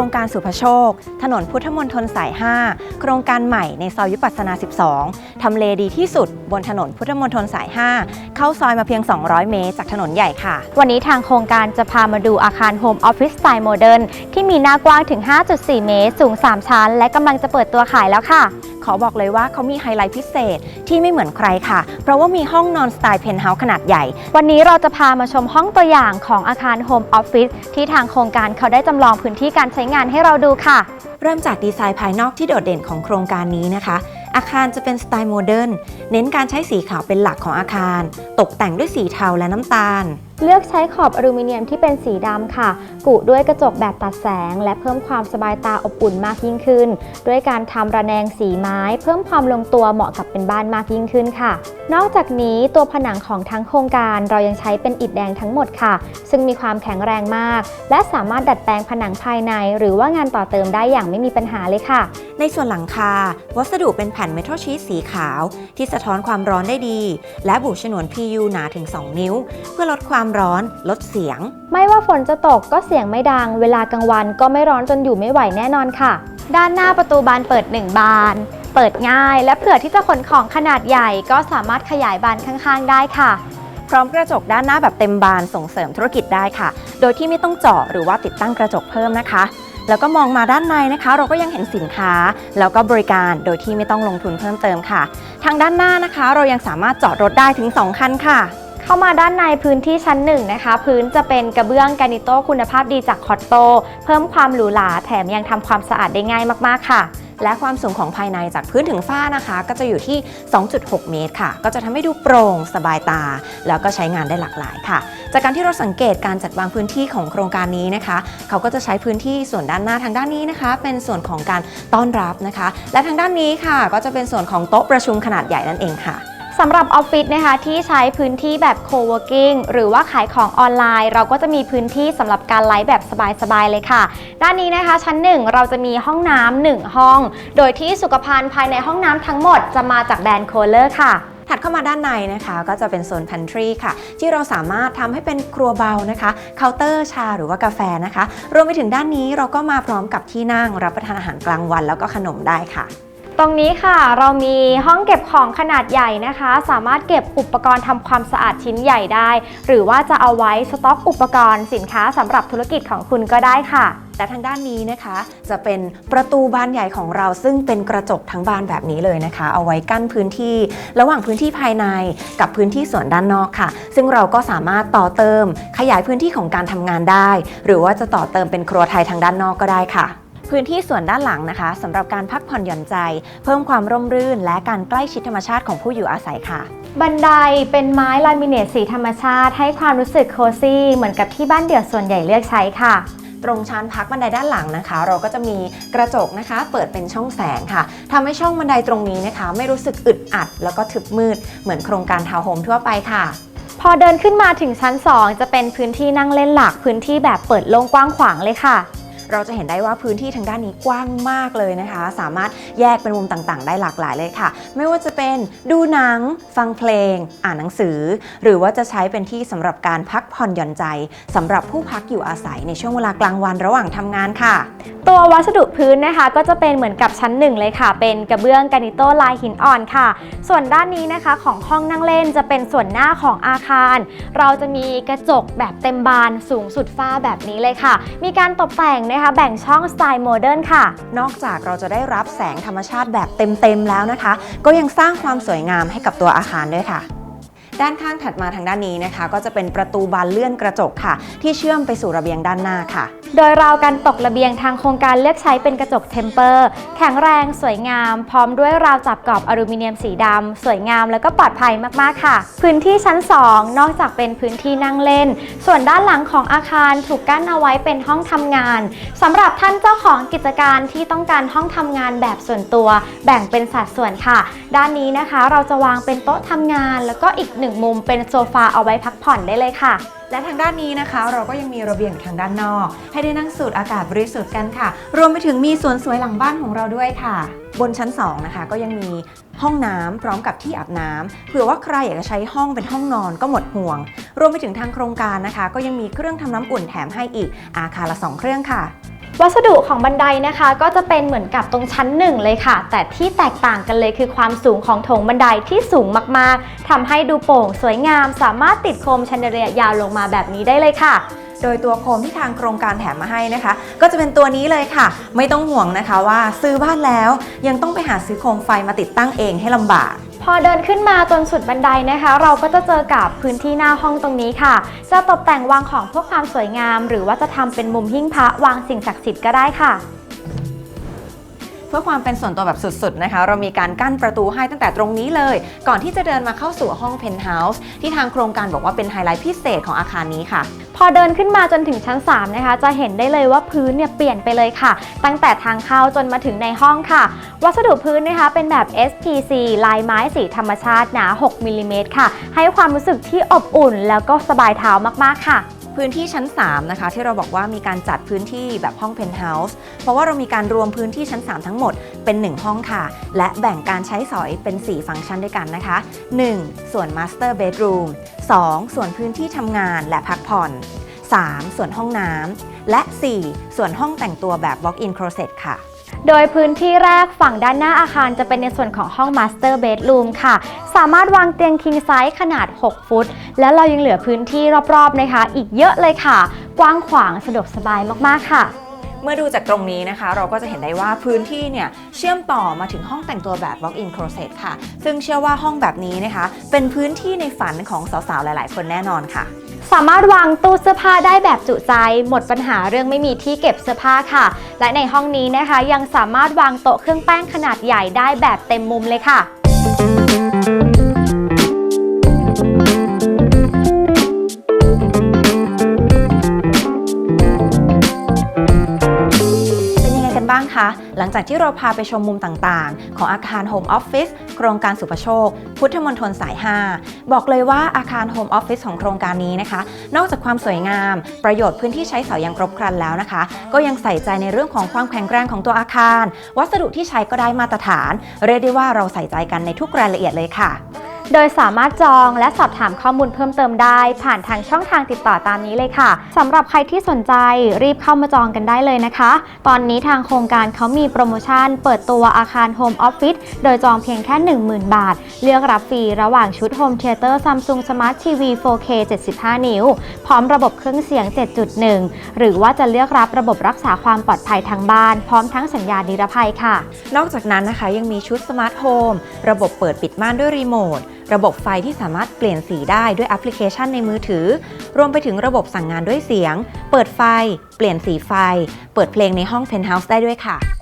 รงการสุภโชค ถนนพุทธมณฑลสาย 5 โครงการใหม่ในซอยยุปัสสนา 12 ทำเลดีที่สุดบนถนนพุทธมณฑลสาย 5 เข้าซอยมาเพียง 200 เมตร จากถนนใหญ่ค่ะ วันนี้ทางโครงการจะพามาดูอาคารโฮมออฟฟิศสไตล์โมเดิร์นที่มีหน้ากว้างถึง 5.4 เมตร สูง 3 ชั้น และกำลังจะเปิดตัวขายแล้วค่ะ ขอบอกเลยว่าเขามีไฮไลท์พิเศษที่ไม่เหมือนใครค่ะ เพราะว่ามีห้องนอนสไตล์เพนท์เฮาส์ขนาดใหญ่ วันนี้เราจะพามาชมห้องตัวอย่างของอาคารโฮมออฟฟิศที่ทางโครงการเขาได้จำลองพื้นที่การใช้งานให้เราดูค่ะ เริ่มจากดีไซน์ภายนอกที่โดดเด่นของโครงการนี้นะคะอาคารจะเป็นสไตล์โมเดิร์น เน้นการใช้สีขาวเป็นหลักของอาคาร ตกแต่งด้วยสีเทาและน้ำตาล เลือกใช้ขอบอลูมิเนียมที่เป็นสีดำค่ะ กุด้วยกระจกแบบตัดแสง และเพิ่มความสบายตาอบอุ่นมากยิ่งขึ้น ด้วยการทำระแนงสีไม้ เพิ่มความลงตัวเหมาะกับเป็นบ้านมากยิ่งขึ้นค่ะ นอกจากนี้ตัวผนังของทั้งโครงการเรายังใช้เป็นอิฐแดงทั้งหมดค่ะ ซึ่งมีความแข็งแรงมาก และสามารถดัดแปลงผนังภายใน หรือว่างานต่อเติมได้อย่างไม่มีปัญหาเลยค่ะ ในส่วนหลังคา วัสดุเป็นแผ่นเมทัลชีตสีขาว ที่สะท้อนความร้อนได้ดี และบุฉนวน PU หนาถึง 2 นิ้ว เพื่อลดความร้อน ลดเสียง ไม่ว่าฝนจะตกก็เสียงไม่ดัง เวลากลางวันก็ไม่ร้อนจนอยู่ไม่ไหวแน่นอนค่ะ ด้านหน้าประตูบานเปิด 1 บาน เปิดง่าย และเผื่อที่จะขนของขนาดใหญ่ ก็สามารถขยายบานข้างๆ ได้ค่ะ พร้อมกระจกด้านหน้าแบบเต็มบานส่งเสริมธุรกิจได้ค่ะ โดยที่ไม่ต้องเจาะหรือว่าติดตั้งกระจกเพิ่มนะคะ แล้วก็มองมาด้านในนะคะ เราก็ยังเห็นสินค้า แล้วก็บริการโดยที่ไม่ต้องลงทุนเพิ่มเติมค่ะ ทางด้านหน้านะคะ เรายังสามารถจอดรถได้ถึง 2 คันค่ะ เข้ามาด้านในพื้นที่ชั้นหนึ่งนะคะ พื้นจะเป็นกระเบื้องกานิโต้คุณภาพดีจากคอตโต เพิ่มความหรูหราแถมยังทำความสะอาดได้ง่ายมากๆค่ะและความสูงของภายในจากพื้นถึงฝ้านะคะ ก็จะอยู่ที่ 2.6 เมตรค่ะ ก็จะทำให้ดูโปร่งสบายตา แล้วก็ใช้งานได้หลากหลายค่ะ จากการที่เราสังเกตการจัดวางพื้นที่ของโครงการนี้นะคะ เขาก็จะใช้พื้นที่ส่วนด้านหน้าทางด้านนี้นะคะ เป็นส่วนของการต้อนรับนะคะ และทางด้านนี้ค่ะ ก็จะเป็นส่วนของโต๊ะประชุมขนาดใหญ่นั่นเองค่ะ สำหรับออฟฟิศนะคะที่ใช้พื้นที่แบบ co-working หรือว่าขายของออนไลน์ เราก็จะมีพื้นที่สำหรับการไลฟ์แบบสบายๆเลยค่ะ ด้านนี้นะคะชั้น 1 เราจะมีห้องน้ำหนึ่งห้อง โดยที่สุขภัณฑ์ภายในห้องน้ำทั้งหมดจะมาจากแบรนด์โคเลอร์ค่ะถัดเข้ามาด้านในนะคะก็จะเป็นโซน pantry ค่ะ ที่เราสามารถทำให้เป็นครัวเบานะคะเคาน์เตอร์ชาหรือว่ากาแฟนะคะ รวมไปถึงด้านนี้เราก็มาพร้อมกับที่นั่งรับประทานอาหารกลางวันแล้วก็ขนมได้ค่ะ ตรงนี้ค่ะ เรามีห้องเก็บของขนาดใหญ่นะคะ สามารถเก็บอุปกรณ์ทำความสะอาดชิ้นใหญ่ได้ หรือว่าจะเอาไว้สต็อกอุปกรณ์สินค้าสำหรับธุรกิจของคุณก็ได้ค่ะ และทางด้านนี้นะคะ จะเป็นประตูบานใหญ่ของเราซึ่งเป็นกระจกทั้งบานแบบนี้เลยนะคะ เอาไว้กั้นพื้นที่ ระหว่างพื้นที่ภายในกับพื้นที่ส่วนด้านนอกค่ะ ซึ่งเราก็สามารถต่อเติมขยายพื้นที่ของการทำงานได้ หรือว่าจะต่อเติมเป็นครัวไทยทางด้านนอกก็ได้ค่ะ พื้นที่ส่วนด้านหลังนะคะสำหรับการพักผ่อนหย่อนใจ เพิ่มความร่มรื่น และการใกล้ชิดธรรมชาติของผู้อยู่อาศัยค่ะ บันไดเป็นไม้ลามิเนตสีธรรมชาติให้ความรู้สึกโคซี่เหมือนกับที่บ้านเดี่ยวส่วนใหญ่เลือกใช้ค่ะตรงชั้นพักบันไดด้านหลังนะคะ เราก็จะมีกระจกนะคะ เปิดเป็นช่องแสงค่ะทำให้ช่องบันไดตรงนี้นะคะ ไม่รู้สึกอึดอัด แล้วก็ทึบมืด เหมือนโครงการทาวน์โฮมทั่วไปค่ะ พอเดินขึ้นมาถึงชั้น 2 จะเป็นพื้นที่นั่งเล่นหลักพื้นที่แบบเปิดโล่งกว้างขวางเลยค่ะ เราจะเห็นได้ว่าพื้นที่ทางด้านนี้กว้างมากเลยนะคะ สามารถแยกเป็นมุมต่างๆ ได้หลากหลายเลยค่ะ ไม่ว่าจะเป็นดูหนัง ฟังเพลง อ่านหนังสือ หรือว่าจะใช้เป็นที่สำหรับการพักผ่อนหย่อนใจสำหรับผู้พักอยู่อาศัยในช่วงเวลากลางวันระหว่างทำงานค่ะ ตัววัสดุพื้นนะคะก็จะเป็นเหมือนกับชั้นหนึ่งเลยค่ะ เป็นกระเบื้องกานิโตลายหินอ่อนค่ะ ส่วนด้านนี้นะคะของห้องนั่งเล่นจะเป็นส่วนหน้าของอาคาร เราจะมีกระจกแบบเต็มบานสูงสุดฟ้าแบบนี้เลยค่ะ มีการตกแต่งนะคะแบ่งช่องสไตล์โมเดิร์นค่ะ นอกจากเราจะได้รับแสงธรรมชาติแบบเต็มๆแล้วนะคะ ก็ยังสร้างความสวยงามให้กับตัวอาคารด้วยค่ะ ด้านข้างถัดมาทางด้านนี้นะคะ ก็จะเป็นประตูบานเลื่อนกระจกค่ะ ที่เชื่อมไปสู่ระเบียงด้านหน้าค่ะ โดยราวกันตกระเบียงทางโครงการเลือกใช้เป็นกระจกเทมเปอร์แข็งแรงสวยงาม พร้อมด้วยราวจับกรอบอลูมิเนียมสีดำสวยงามแล้วก็ปลอดภัยมากๆค่ะ พื้นที่ชั้น 2 นอกจากเป็นพื้นที่นั่งเล่น ส่วนด้านหลังของอาคารถูกกั้นเอาไว้เป็นห้องทำงานสำหรับท่านเจ้าของกิจการที่ต้องการห้องทำงานแบบส่วนตัว แบ่งเป็นสัดส่วนค่ะ ด้านนี้นะคะ เราจะวางเป็นโต๊ะทำงาน แล้วก็อีกหนึ่งมุมเป็นโซฟาเอาไว้พักผ่อนได้เลยค่ะ และทางด้านนี้นะคะ เราก็ยังมีระเบียงทางด้านนอก ให้ได้นั่งสูดอากาศบริสุทธิ์กันค่ะ รวมไปถึงมีสวนสวยหลังบ้านของเราด้วยค่ะ บนชั้น 2 นะคะ ก็ยังมีห้องน้ำพร้อมกับที่อาบน้ำเผื่อว่าใครอยากจะใช้ห้องเป็นห้องนอนก็หมดห่วง รวมไปถึงทางโครงการนะคะ ก็ยังมีเครื่องทำน้ำอุ่นแถมให้อีกอาคารละ 2 เครื่องค่ะ วัสดุของบันไดนะคะ ก็จะเป็นเหมือนกับตรงชั้นหนึ่งเลยค่ะ แต่ที่แตกต่างกันเลยคือความสูงของโถงบันไดที่สูงมากๆทำให้ดูโปร่งสวยงาม สามารถติดโคมชันเดเลียยาวลงมาแบบนี้ได้เลยค่ะโดยตัวโคมที่ทางโครงการแถมมาให้นะคะ ก็จะเป็นตัวนี้เลยค่ะ ไม่ต้องห่วงนะคะว่าซื้อบ้านแล้วยังต้องไปหาซื้อโคมไฟมาติดตั้งเองให้ลำบาก พอเดินขึ้นมาจนสุดบันไดนะคะ เราก็จะเจอกับพื้นที่หน้าห้องตรงนี้ค่ะ จะตกแต่งวางของเพื่อความสวยงาม หรือว่าจะทำเป็นมุมหิ้งพระวางสิ่งศักดิ์สิทธิ์ก็ได้ค่ะเพื่อความเป็นส่วนตัวแบบสุดๆนะคะ เรามีการกั้นประตูให้ตั้งแต่ตรงนี้เลย ก่อนที่จะเดินมาเข้าสู่ห้องเพนท์เฮาส์ที่ทางโครงการบอกว่าเป็นไฮไลท์พิเศษของอาคารนี้ค่ะ อเดินขึ้นมาจนถึงชั้น 3 นะคะ จะเห็นได้เลยว่าพื้นเนี่ยเปลี่ยนไปเลยค่ะ ตั้งแต่ทางเข้าจนมาถึงในห้องค่ะ วัสดุพื้นนะคะเป็นแบบ SPC ลายไม้สีธรรมชาติหนา 6มิลลิเมตรค่ะ ให้ความรู้สึกที่อบอุ่นแล้วก็สบายเท้ามากๆค่ะพื้นที่ชั้น 3 นะคะ ที่เราบอกว่ามีการจัดพื้นที่แบบห้องเพนท์เฮาส์เพราะว่าเรามีการรวมพื้นที่ชั้น 3 ทั้งหมดเป็น 1 ห้องค่ะ และแบ่งการใช้สอยเป็น 4 ฟังก์ชันด้วยกันนะคะ 1. ส่วน Master Bedroom 2. ส่วนพื้นที่ทำงานและพักผ่อน 3. ส่วนห้องน้ำและ 4. ส่วนห้องแต่งตัวแบบ Walk-in Closet ค่ะโดยพื้นที่แรกฝั่งด้านหน้าอาคารจะเป็นในส่วนของห้อง Master Bedroom ค่ะ สามารถวางเตียง King Size ขนาด 6 ฟุต และเรายังเหลือพื้นที่รอบๆนะคะ อีกเยอะเลยค่ะ กว้างขวางสะดวกสบายมากๆค่ะ เมื่อดูจากตรงนี้นะคะ เราก็จะเห็นได้ว่าพื้นที่เนี่ยเชื่อมต่อมาถึงห้องแต่งตัวแบบ Walk-in Closet ค่ะ ซึ่งเชื่อว่าห้องแบบนี้นะคะ เป็นพื้นที่ในฝันของสาวๆ หลาย ๆ คนแน่นอนค่ะสามารถวางตู้เสื้อผ้าได้แบบจุใจ หมดปัญหาเรื่องไม่มีที่เก็บเสื้อผ้าค่ะ และในห้องนี้นะคะ ยังสามารถวางโต๊ะเครื่องแป้งขนาดใหญ่ได้แบบเต็มมุมเลยค่ะ งจากที่เราพาไปชมมุมต่างๆ ของอาคาร Home Office โครงการสุภโชค พุทธมณฑลสาย 5 บอกเลยว่าอาคาร Home Office ของโครงการนี้นะคะ นอกจากความสวยงาม ประโยชน์พื้นที่ใช้สอยอย่างครบครันแล้วนะคะ ก็ยังใส่ใจในเรื่องของความแข็งแรงของตัวอาคาร วัสดุที่ใช้ก็ได้มาตรฐาน เรียกได้ว่าเราใส่ใจกันในทุกรายละเอียดเลยค่ะ โดยสามารถจองและสอบถามข้อมูลเพิ่มเติมได้ ผ่านทางช่องทางติดต่อตามนี้เลยค่ะสำหรับใครที่สนใจรีบเข้ามาจองกันได้เลยนะคะ ตอนนี้ทางโครงการเขามีโปรโมชั่น เปิดตัวอาคาร Home Office โดยจองเพียงแค่ 10,000 บาท เลือกรับฟรีระหว่างชุด Home Theater Samsung Smart TV 4K 75 นิ้ว พร้อมระบบเครื่องเสียง 7.1 หรือว่าจะเลือกรับระบบรักษาความปลอดภัยทางบ้าน พร้อมทั้งสัญญาณนิรภัยค่ะ นอกจากนั้นนะคะยังมีชุดสมาร์ทโฮมระบบเปิดปิดม่านด้วยรีโมท ระบบไฟที่สามารถเปลี่ยนสีได้ด้วยแอปพลิเคชันในมือถือ รวมไปถึงระบบสั่งงานด้วยเสียง เปิดไฟ เปลี่ยนสีไฟ เปิดเพลงในห้องเพนท์เฮาส์ได้ด้วยค่ะ